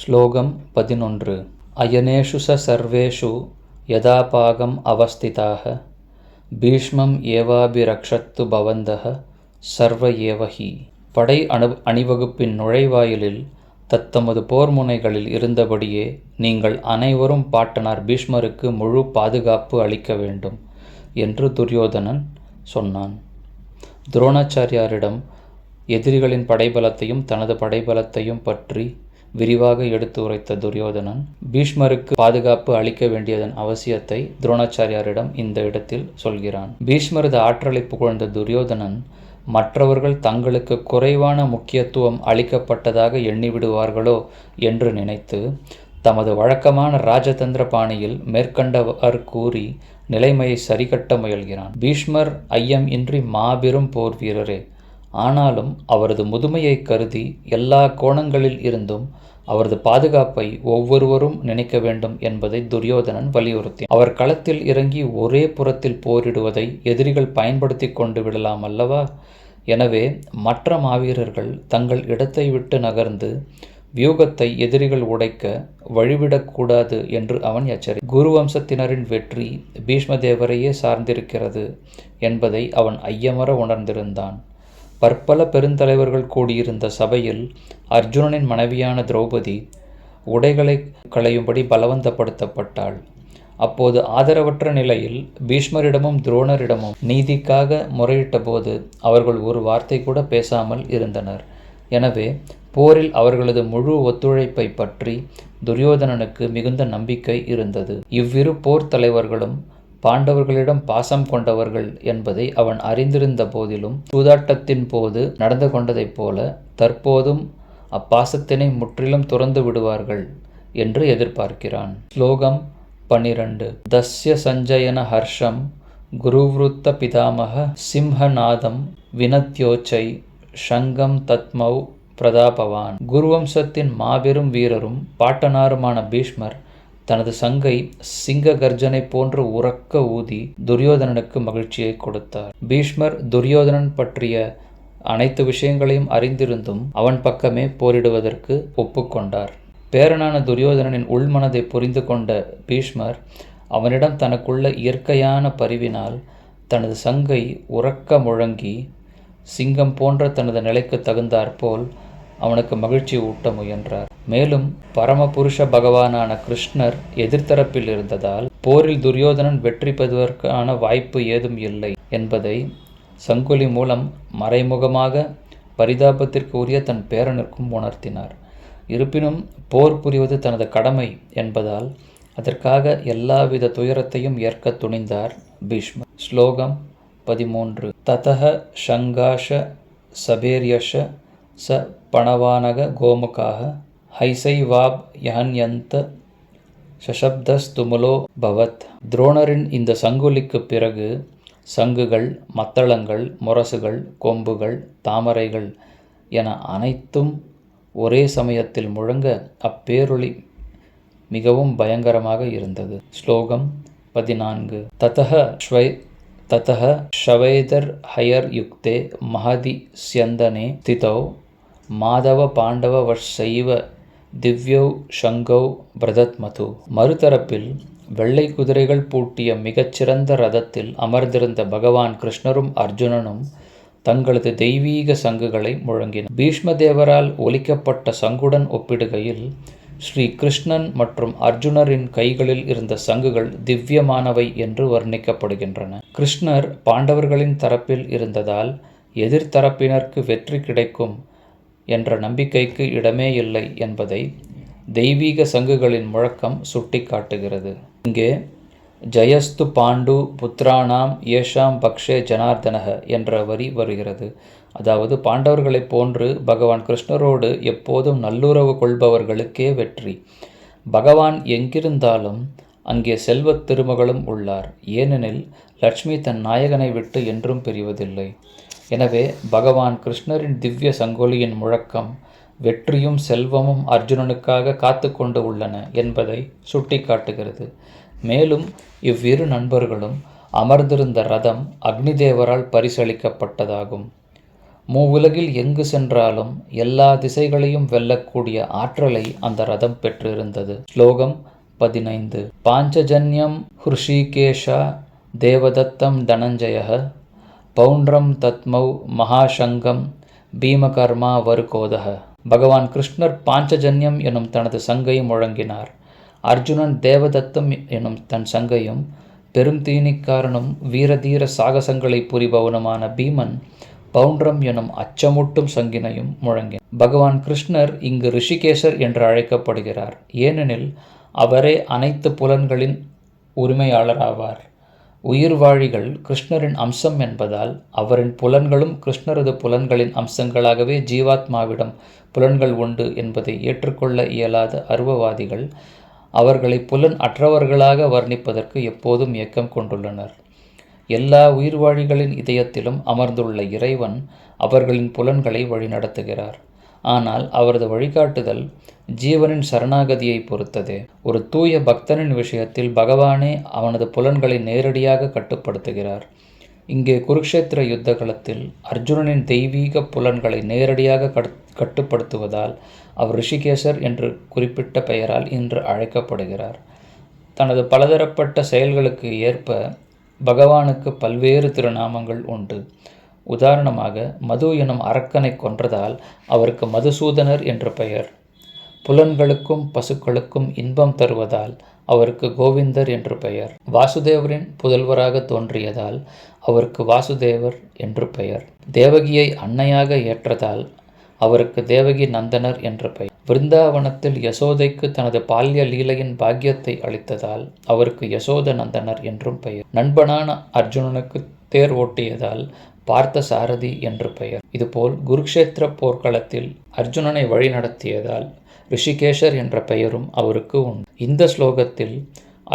ஸ்லோகம் பதினொன்று. அயனேஷு ச சர்வேஷு யதாபாகம் அவஸ்திதாக பீஷ்மம் ஏவாபிரக்ஷத்து பவந்தக சர்வ ஏவஹி படை அணு அணிவகுப்பின் நுழைவாயிலில் தத்தமது போர் முனைகளில் இருந்தபடியே நீங்கள் அனைவரும் பாட்டனார் பீஷ்மருக்கு முழு பாதுகாப்பு அளிக்க வேண்டும் என்று துரியோதனன் சொன்னான். துரோணாச்சாரியாரிடம் எதிரிகளின் படைபலத்தையும் தனது படைபலத்தையும் பற்றி விரிவாக எடுத்து உரைத்த துரியோதனன் பீஷ்மருக்கு பாதுகாப்பு அளிக்க வேண்டியதன் அவசியத்தை துரோணாச்சாரியாரிடம் இந்த இடத்தில் சொல்கிறான். பீஷ்மரது ஆற்றலை புகழ்ந்த துரியோதனன் மற்றவர்கள் தங்களுக்கு குறைவான முக்கியத்துவம் அளிக்கப்பட்டதாக எண்ணிவிடுவார்களோ என்று நினைத்து தமது வழக்கமான ராஜதந்திர பாணியில் மேற்கண்டவர் கூறி நிலைமையை சரிகட்ட முயல்கிறான். பீஷ்மர் ஐயம் இன்றி மாபெரும் போர் வீரரே ஆனாலும் அவரது முதுமையை கருதி எல்லா கோணங்களில் இருந்தும் அவரது பாதுகாப்பை ஒவ்வொருவரும் நினைக்க வேண்டும் என்பதை துரியோதனன் வலியுறுத்தி அவர் களத்தில் இறங்கி ஒரே புறத்தில் போரிடுவதை எதிரிகள் பயன்படுத்தி கொண்டு விடலாம் அல்லவா எனவே மற்ற மாவீரர்கள் தங்கள் இடத்தை விட்டு நகர்ந்து வியூகத்தை எதிரிகள் உடைக்க வழிவிடக்கூடாது என்று அவன் எச்சரி குருவம்சத்தினரின் வெற்றி பீஷ்மதேவரையே சார்ந்திருக்கிறது என்பதை அவன் ஐயமர உணர்ந்திருந்தான். பற்பல பெருந்தலைவர்கள் கூடியிருந்த சபையில் அர்ஜுனனின் மனைவியான திரௌபதி உடைகளை களையும்படி பலவந்தப்படுத்தப்பட்டாள். அப்போது ஆதரவற்ற நிலையில் பீஷ்மரிடமும் துரோணரிடமும் நீதிக்காக முறையிட்டபோது அவர்கள் ஒரு வார்த்தை கூட பேசாமல் இருந்தனர். எனவே போரில் அவர்களது முழு ஒத்துழைப்பை பற்றி துரியோதனனுக்கு மிகுந்த நம்பிக்கை இருந்தது. இவ்விரு போர் தலைவர்களும் பாண்டவர்களிடம் பாசம் கொண்டவர்கள் என்பதை அவன் அறிந்திருந்த போதிலும் சூதாட்டத்தின் போது நடந்து கொண்டதைப் போல தற்போதும் அப்பாசத்தினை முற்றிலும் துறந்து விடுவார்கள் என்று எதிர்பார்க்கிறான். ஸ்லோகம் பனிரெண்டு தஸ்ய சஞ்சயன ஹர்ஷம் குருவிருத்த பிதாமக சிம்ஹநாதம் வினத்யோச்சை ஷங்கம் தத்மௌ பிரதாபவான். குருவம்சத்தின் மாபெரும் வீரரும் பாட்டனாருமான பீஷ்மர் தனது சங்கை சிங்க கர்ஜனை போன்று உறக்க ஊதி துரியோதனனுக்கு மகிழ்ச்சியை கொடுத்தார். பீஷ்மர் துரியோதனன் பற்றிய அனைத்து விஷயங்களையும் அறிந்திருந்தும் அவன் பக்கமே போரிடுவதற்கு ஒப்புக்கொண்டார். பேரனான துரியோதனனின் உள்மனதை புரிந்து கொண்ட பீஷ்மர் அவனிடம் தனக்குள்ள இயற்கையான பரிவினால் தனது சங்கை உறக்க முழங்கி சிங்கம் போன்ற தனது நிலைக்கு தகுந்தாற்போல் அவனுக்கு மகிழ்ச்சி ஊட்ட முயன்றார். மேலும் பரமபுருஷ பகவானான கிருஷ்ணர் எதிர்த்தரப்பில் இருந்ததால் போரில் துரியோதனன் வெற்றி பெறுவதற்கான வாய்ப்பு ஏதும் இல்லை என்பதை சங்குலி மூலம் மறைமுகமாக பரிதாபத்திற்கு உரிய தன் பேரனுக்கும் உணர்த்தினார். இருப்பினும் போர் புரிவது தனது கடமை என்பதால் அதற்காக எல்லாவித துயரத்தையும் ஏற்க துணிந்தார் பீஷ்மர். ஸ்லோகம் பதிமூன்று. ததக ஷங்காஷ சபேரியஷ ச பணவானக கோமுகாக ஹைசைவாப் யஹன்யந்த சசப்தஸ்துமுலோ பவத். துரோணரின் இந்த சங்குலிக்கு பிறகு சங்குகள் மத்தளங்கள் முரசுகள் கொம்புகள் தாமரைகள் என அனைத்தும் ஒரே சமயத்தில் முழங்க அப்பேரொளி மிகவும் பயங்கரமாக இருந்தது. ஸ்லோகம் பதினான்கு. ததக ஸ்வை ததக ஷவைதர் ஹயர் யுக்தே மகதி ஸ்யந்தனே ஸ்திதௌ மாதவ பாண்டவ வஷைவ திவ்யௌ ஷங்கௌ பிரதத் மது மறுதரப்பில் வெள்ளை குதிரைகள் பூட்டிய மிகச்சிறந்த ரதத்தில் அமர்ந்திருந்த பகவான் கிருஷ்ணரும் அர்ஜுனனும் தங்களது தெய்வீக சங்குகளை முழங்கினர். பீஷ்மதேவரால் ஒலிக்கப்பட்ட சங்குடன் ஒப்பிடுகையில் ஸ்ரீ கிருஷ்ணன் மற்றும் அர்ஜுனரின் கைகளில் இருந்த சங்குகள் திவ்யமானவை என்று வர்ணிக்கப்படுகின்றன. கிருஷ்ணர் பாண்டவர்களின் தரப்பில் இருந்ததால் எதிர்த்தரப்பினருக்கு வெற்றி கிடைக்கும் என்ற நம்பிக்கைக்கு இடமே இல்லை என்பதை தெய்வீக சங்குகளின் முழக்கம் சுட்டிக்காட்டுகிறது. இங்கே ஜயஸ்து பாண்டு புத்ராணாம் ஏஷாம் பக்ஷே ஜனார்தனக என்ற வரி வருகிறது. அதாவது பாண்டவர்களைப் போன்று பகவான் கிருஷ்ணரோடு எப்போதும் நல்லுறவு கொள்பவர்களுக்கே வெற்றி. பகவான் எங்கிருந்தாலும் அங்கே செல்வத் திருமகளும் உள்ளார். ஏனெனில் லட்சுமி தன் நாயகனை விட்டு என்றும் பிரிவதில்லை. எனவே பகவான் கிருஷ்ணரின் திவ்ய சங்கொலியின் முழக்கம் வெற்றியும் செல்வமும் அர்ஜுனனுக்காக காத்து கொண்டு உள்ளன என்பதை சுட்டிக்காட்டுகிறது. மேலும் இவ்விரு நண்பர்களும் அமர்ந்திருந்த ரதம் அக்னிதேவரால் பரிசளிக்கப்பட்டதாகும். மூவுலகில் எங்கு சென்றாலும் எல்லா திசைகளையும் வெல்லக்கூடிய ஆற்றலை அந்த ரதம் பெற்றிருந்தது. ஸ்லோகம் பதினைந்து. பாஞ்சஜன்யம் ஹிருஷிகேஷா தேவதத்தம் தனஞ்சய பௌண்ட்ரம் தத்மௌ மகாசங்கம் பீமகர்மா வருகோதக. பகவான் கிருஷ்ணர் பாஞ்சஜன்யம் எனும் தனது சங்கையும் முழங்கினார். அர்ஜுனன் தேவதத்தம் எனும் தன் சங்கையும் பெரும் தீனிக்காரனும் வீரதீர சாகசங்களை புரிபவனுமான பீமன் பவுண்ட்ரம் எனும் அச்சமூட்டும் சங்கினையும் முழங்கினார். பகவான் கிருஷ்ணர் இங்கு ரிஷிகேசர் என்று அழைக்கப்படுகிறார். ஏனெனில் அவரே அனைத்து புலன்களின் உரிமையாளராவார். உயிர்வாழிகள் கிருஷ்ணரின் அம்சம் என்பதால் அவரின் புலன்களும் கிருஷ்ணரது புலன்களின் அம்சங்களாகவே ஜீவாத்மாவிடம் புலன்கள் உண்டு என்பதை ஏற்றுக்கொள்ள இயலாத அருவவாதிகள் அவர்களை புலன் அற்றவர்களாக வர்ணிப்பதற்கு எப்போதும் இயக்கம் கொண்டுள்ளனர். எல்லா உயிர்வாழிகளின் இதயத்திலும் அமர்ந்துள்ள இறைவன் அவர்களின் புலன்களை வழிநடத்துகிறார். ஆனால் அவரது வழிகாட்டுதல் ஜீவனின் சரணாகதியை பொறுத்ததே. ஒரு தூய பக்தனின் விஷயத்தில் பகவானே அவனது புலன்களை நேரடியாக கட்டுப்படுத்துகிறார். இங்கே குருக்ஷேத்திர யுத்த களத்தில் அர்ஜுனனின் தெய்வீக புலன்களை நேரடியாக கட்டுப்படுத்துவதால் அவர் ரிஷிகேசர் என்று குறிப்பிட்ட பெயரால் இன்று அழைக்கப்படுகிறார். தனது பலதரப்பட்ட செயல்களுக்கு ஏற்ப பகவானுக்கு பல்வேறு திருநாமங்கள் உண்டு. உதாரணமாக மது எனும் அரக்கனை கொன்றதால் அவருக்கு மதுசூதனர் என்று பெயர். புலன்களுக்கும் பசுக்களுக்கும் இன்பம் தருவதால் அவருக்கு கோவிந்தர் என்று பெயர். வாசுதேவரின் புதல்வராக தோன்றியதால் அவருக்கு வாசுதேவர் என்று பெயர். தேவகியை அன்னையாக ஏற்றதால் அவருக்கு தேவகி நந்தனர் என்ற பெயர். விருந்தாவனத்தில் யசோதைக்கு தனது பால்ய லீலையின் பாக்கியத்தை அளித்ததால் அவருக்கு யசோத நந்தனர் என்றும் பெயர். நண்பனான அர்ஜுனனுக்கு தேர் ஓட்டியதால் பார்த்த சாரதி என்று பெயர். இதுபோல் குருக்ஷேத்திர போர்க்களத்தில் அர்ஜுனனை வழிநடத்தியதால் ரிஷிகேஷர் என்ற பெயரும் அவருக்கு உண்டு. இந்த ஸ்லோகத்தில்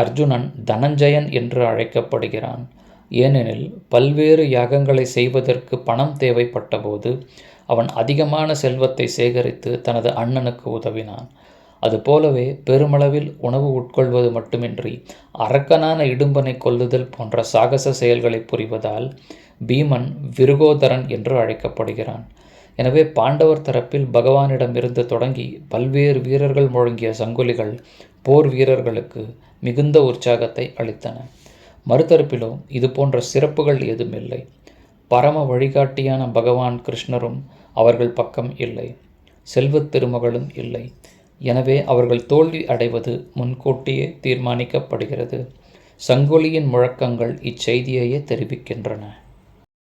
அர்ஜுனன் தனஞ்சயன் என்று அழைக்கப்படுகிறான். ஏனெனில் பல்வேறு யாகங்களை செய்வதற்கு பணம் தேவைப்பட்டபோது அவன் அதிகமான செல்வத்தை சேகரித்து தனது அண்ணனுக்கு உதவினான். அதுபோலவே பெருமளவில் உணவு உட்கொள்வது மட்டுமின்றி அரக்கனான இடும்பனை கொல்லுதல் போன்ற சாகச செயல்களை புரிவதால் பீமன் விருகோதரன் என்று அழைக்கப்படுகிறான். எனவே பாண்டவர் தரப்பில் பகவானிடமிருந்து தொடங்கி பல்வேறு வீரர்கள் முழங்கிய சங்குலிகள் போர் வீரர்களுக்கு மிகுந்த உற்சாகத்தை அளித்தன. மறுதரப்பிலோ இது போன்ற சிறப்புகள் ஏதுமில்லை. பரம வழிகாட்டியான பகவான் கிருஷ்ணரும் அவர்கள் பக்கம் இல்லை. செல்வத் திருமகளும் இல்லை. எனவே அவர்கள் தோல்வி அடைவது முன்கூட்டியே தீர்மானிக்கப்படுகிறது. சங்கொலியின் முழக்கங்கள் இச்செய்தியையே தெரிவிக்கின்றன.